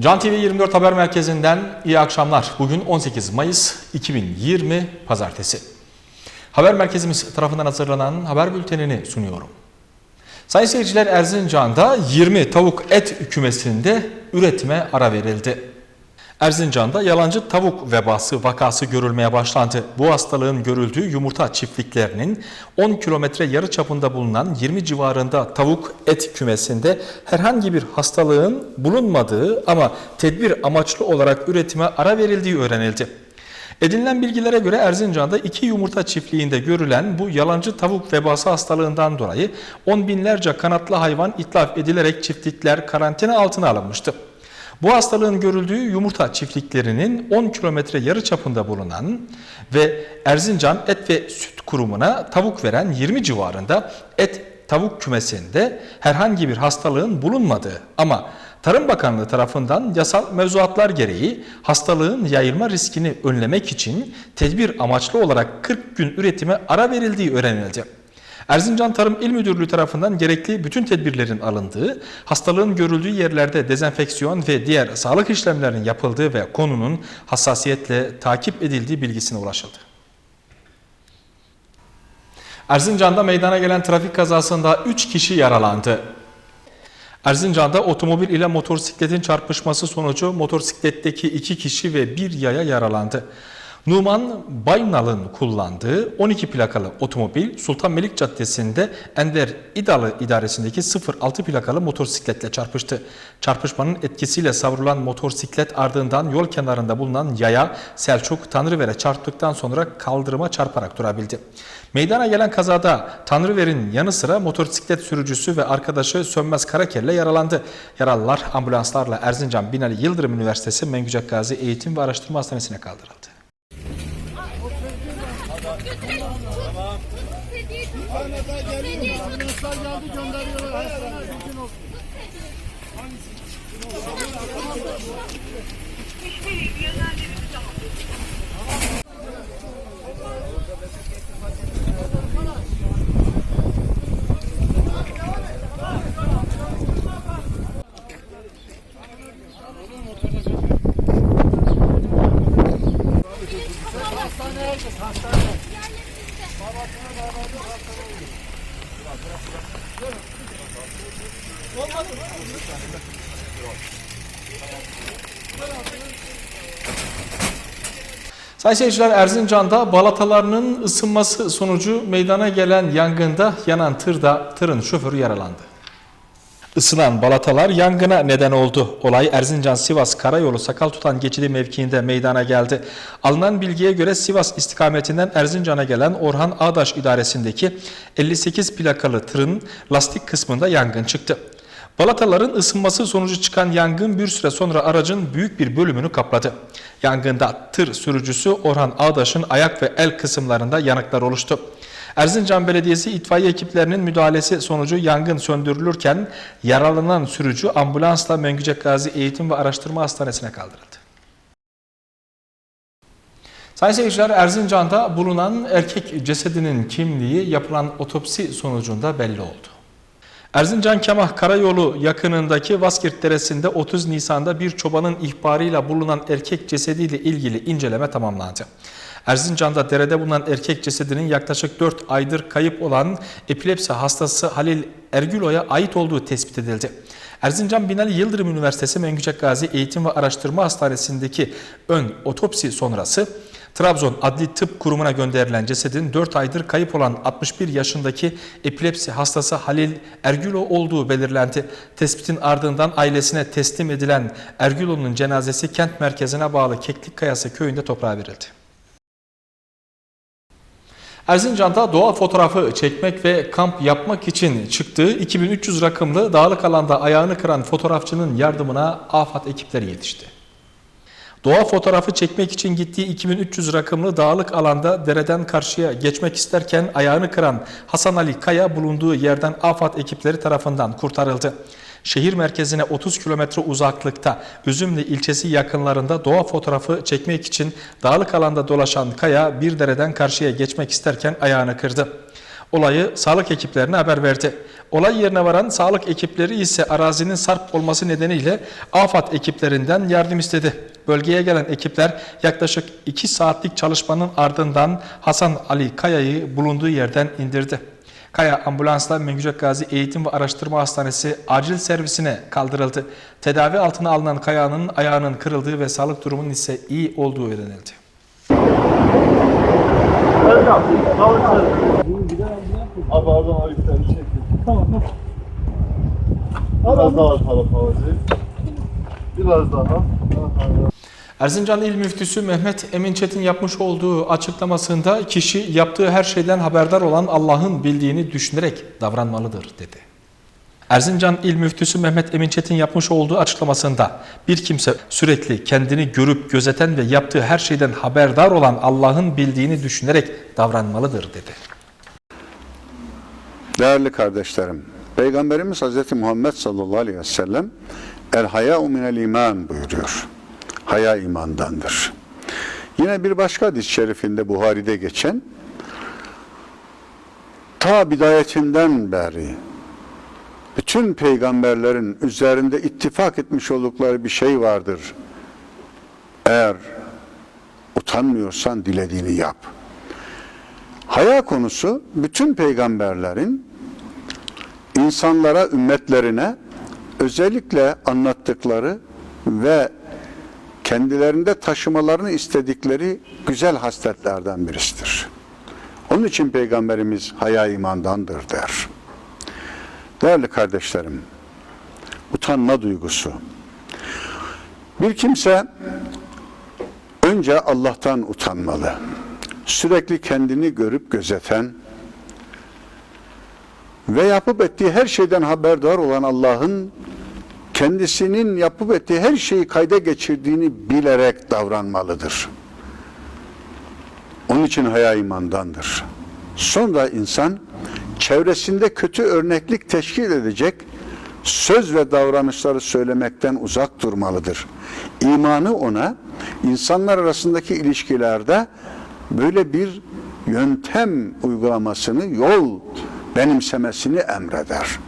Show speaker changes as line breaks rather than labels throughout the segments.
Can TV 24 Haber Merkezi'nden iyi akşamlar. Bugün 18 Mayıs 2020 Pazartesi. Haber merkezimiz tarafından hazırlanan haber bültenini sunuyorum. Sayın seyirciler Erzincan'da 20 tavuk et kümesinde üretime ara verildi. Erzincan'da yalancı tavuk vebası vakası görülmeye başlandı. Bu hastalığın görüldüğü yumurta çiftliklerinin 10 kilometre yarı çapında bulunan 20 civarında tavuk et kümesinde herhangi bir hastalığın bulunmadığı ama tedbir amaçlı olarak üretime ara verildiği öğrenildi. Edinilen bilgilere göre Erzincan'da iki yumurta çiftliğinde görülen bu yalancı tavuk vebası hastalığından dolayı on binlerce kanatlı hayvan itlaf edilerek çiftlikler karantina altına alınmıştı. Bu hastalığın görüldüğü yumurta çiftliklerinin 10 kilometre yarı çapında bulunan ve Erzincan Et ve Süt Kurumu'na tavuk veren 20 civarında et tavuk kümesinde herhangi bir hastalığın bulunmadığı ama Tarım Bakanlığı tarafından yasal mevzuatlar gereği hastalığın yayılma riskini önlemek için tedbir amaçlı olarak 40 gün üretime ara verildiği öğrenildi. Erzincan Tarım İl Müdürlüğü tarafından gerekli bütün tedbirlerin alındığı, hastalığın görüldüğü yerlerde dezenfeksiyon ve diğer sağlık işlemlerinin yapıldığı ve konunun hassasiyetle takip edildiği bilgisine ulaşıldı. Erzincan'da meydana gelen trafik kazasında 3 kişi yaralandı. Erzincan'da otomobil ile motosikletin çarpışması sonucu motosikletteki 2 kişi ve bir yaya yaralandı. Numan Baynal'ın kullandığı 12 plakalı otomobil Sultanmelik Caddesi'nde Ender İdalı idaresindeki 06 plakalı motosikletle çarpıştı. Çarpışmanın etkisiyle savrulan motosiklet ardından yol kenarında bulunan yaya Selçuk Tanrıver'e çarptıktan sonra kaldırıma çarparak durabildi. Meydana gelen kazada Tanrıver'in yanı sıra motosiklet sürücüsü ve arkadaşı Sönmez Karakelle yaralandı. Yaralılar ambulanslarla Erzincan Binali Yıldırım Üniversitesi Mengücek Gazi Eğitim ve Araştırma Hastanesi'ne kaldırıldı.
Ambulanslar geldi gönderiyorlar. Hastaneye mümkün olsun. Hastane herkes hastane.
Sayın seyirciler Erzincan'da balatalarının ısınması sonucu meydana gelen yangında yanan tırda tırın şoförü yaralandı. Isınan balatalar yangına neden oldu. Olay Erzincan-Sivas Karayolu Sakal Tutan geçidi mevkiinde meydana geldi. Alınan bilgiye göre Sivas istikametinden Erzincan'a gelen Orhan Ağdaş idaresindeki 58 plakalı tırın lastik kısmında yangın çıktı. Balataların ısınması sonucu çıkan yangın bir süre sonra aracın büyük bir bölümünü kapladı. Yangında tır sürücüsü Orhan Ağdaş'ın ayak ve el kısımlarında yanıklar oluştu. Erzincan Belediyesi itfaiye ekiplerinin müdahalesi sonucu yangın söndürülürken yaralanan sürücü ambulansla Mengücek Gazi Eğitim ve Araştırma Hastanesi'ne kaldırıldı. Sayın seyirciler Erzincan'da bulunan erkek cesedinin kimliği yapılan otopsi sonucunda belli oldu. Erzincan Kemah Karayolu yakınındaki Vaskirt Deresi'nde 30 Nisan'da bir çobanın ihbarıyla bulunan erkek cesediyle ilgili inceleme tamamlandı. Erzincan'da derede bulunan erkek cesedinin yaklaşık 4 aydır kayıp olan epilepsi hastası Halil Ergülo'ya ait olduğu tespit edildi. Erzincan Binali Yıldırım Üniversitesi Mengücek Gazi Eğitim ve Araştırma Hastanesi'ndeki ön otopsi sonrası Trabzon Adli Tıp Kurumu'na gönderilen cesedin 4 aydır kayıp olan 61 yaşındaki epilepsi hastası Halil Ergülo olduğu belirlendi. Tespitin ardından ailesine teslim edilen Ergülo'nun cenazesi kent merkezine bağlı Keklik Kayası köyünde toprağa verildi. Erzincan'da doğa fotoğrafı çekmek ve kamp yapmak için çıktığı 2300 rakımlı dağlık alanda ayağını kıran fotoğrafçının yardımına AFAD ekipleri yetişti. Doğa fotoğrafı çekmek için gittiği 2300 rakımlı dağlık alanda dereden karşıya geçmek isterken ayağını kıran Hasan Ali Kaya bulunduğu yerden AFAD ekipleri tarafından kurtarıldı. Şehir merkezine 30 kilometre uzaklıkta Üzümlü ilçesi yakınlarında doğa fotoğrafı çekmek için dağlık alanda dolaşan Kaya bir dereden karşıya geçmek isterken ayağını kırdı. Olayı sağlık ekiplerine haber verdi. Olay yerine varan sağlık ekipleri ise arazinin sarp olması nedeniyle AFAD ekiplerinden yardım istedi. Bölgeye gelen ekipler yaklaşık 2 saatlik çalışmanın ardından Hasan Ali Kaya'yı bulunduğu yerden indirdi. Kaya ambulansla Mengücek Gazi Eğitim ve Araştırma Hastanesi acil servisine kaldırıldı. Tedavi altına alınan Kaya'nın ayağının kırıldığı ve sağlık durumunun ise iyi olduğu öğrenildi.
Biraz daha. Biraz daha.
Erzincan İl Müftüsü Mehmet Emin Çetin yapmış olduğu açıklamasında kişi yaptığı her şeyden haberdar olan Allah'ın bildiğini düşünerek davranmalıdır dedi. Erzincan İl Müftüsü Mehmet Emin Çetin yapmış olduğu açıklamasında bir kimse sürekli kendini görüp gözeten ve yaptığı her şeyden haberdar olan Allah'ın bildiğini düşünerek davranmalıdır dedi.
Değerli kardeşlerim, Peygamberimiz Hz. Muhammed sallallahu aleyhi ve sellem El hayâ'u minel iman buyuruyor. Haya imandandır. Yine bir başka hadis-i şerifinde Buhari'de geçen ta bidayetinden beri bütün peygamberlerin üzerinde ittifak etmiş oldukları bir şey vardır. Eğer utanmıyorsan dilediğini yap. Haya konusu bütün peygamberlerin insanlara, ümmetlerine özellikle anlattıkları ve kendilerinde taşımalarını istedikleri güzel hasletlerden birisidir. Onun için Peygamberimiz haya imandandır der. Değerli kardeşlerim, utanma duygusu. Bir kimse önce Allah'tan utanmalı. Sürekli kendini görüp gözeten, ve yapıp ettiği her şeyden haberdar olan Allah'ın kendisinin yapıp ettiği her şeyi kayda geçirdiğini bilerek davranmalıdır. Onun için haya imandandır. Sonra insan çevresinde kötü örneklik teşkil edecek söz ve davranışları söylemekten uzak durmalıdır. İmanı ona insanlar arasındaki ilişkilerde böyle bir yöntem uygulamasını, yol benimsemesini emreder.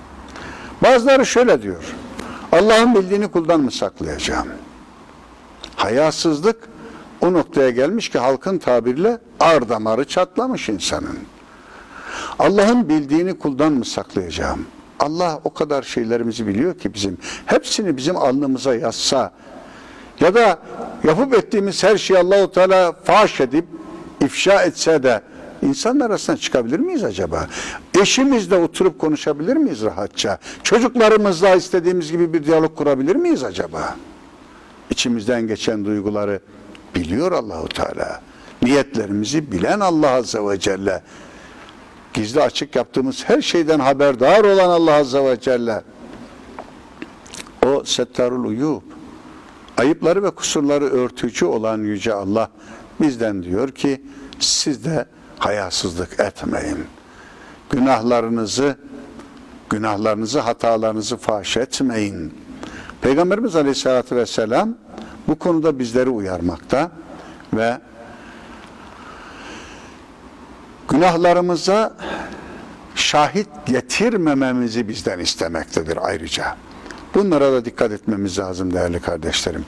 Bazıları şöyle diyor. Allah'ın bildiğini kuldan mı saklayacağım? Hayasızlık o noktaya gelmiş ki halkın tabiriyle ar damarı çatlamış insanın. Allah'ın bildiğini kuldan mı saklayacağım? Allah o kadar şeylerimizi biliyor ki bizim. Hepsini bizim alnımıza yazsa ya da yapıp ettiğimiz her şeyi Allahu Teala faş edip ifşa etse de İnsanlar arasına çıkabilir miyiz acaba? Eşimizle oturup konuşabilir miyiz rahatça? Çocuklarımızla istediğimiz gibi bir diyalog kurabilir miyiz acaba? İçimizden geçen duyguları biliyor Allahu Teala. Niyetlerimizi bilen Allah Azze ve Celle. Gizli açık yaptığımız her şeyden haberdar olan Allah Azze ve Celle. O Settarul Uyub. Ayıpları ve kusurları örtücü olan Yüce Allah bizden diyor ki siz de hayasızlık etmeyin. Günahlarınızı, günahlarınızı, hatalarınızı faş etmeyin. Peygamberimiz Aleyhisselatü Vesselam bu konuda bizleri uyarmakta ve günahlarımıza şahit getirmememizi bizden istemektedir ayrıca. Bunlara da dikkat etmemiz lazım değerli kardeşlerim.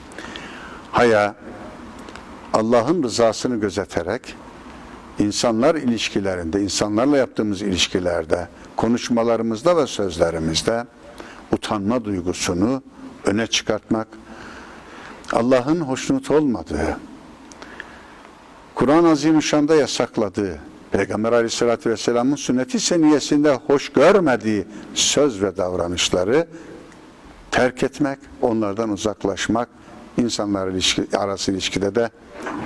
Haya, Allah'ın rızasını gözeterek, insanlar ilişkilerinde, insanlarla yaptığımız ilişkilerde, konuşmalarımızda ve sözlerimizde utanma duygusunu öne çıkartmak, Allah'ın hoşnut olmadığı, Kur'an-ı Azimüşşan'da yasakladığı, Peygamber Aleyhisselatü Vesselam'ın sünneti seniyesinde hoş görmediği söz ve davranışları terk etmek, onlardan uzaklaşmak, insanlar ilişki, arası ilişkide de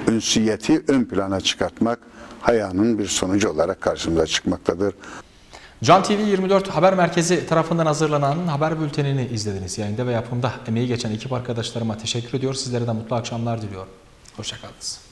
ünsiyeti ön plana çıkartmak hayanın bir sonucu olarak karşımıza çıkmaktadır.
Can TV 24 Haber Merkezi tarafından hazırlanan haber bültenini izlediniz. Yayında ve yapımda emeği geçen ekip arkadaşlarıma teşekkür ediyor. Sizlere de mutlu akşamlar diliyorum. Hoşçakalınız.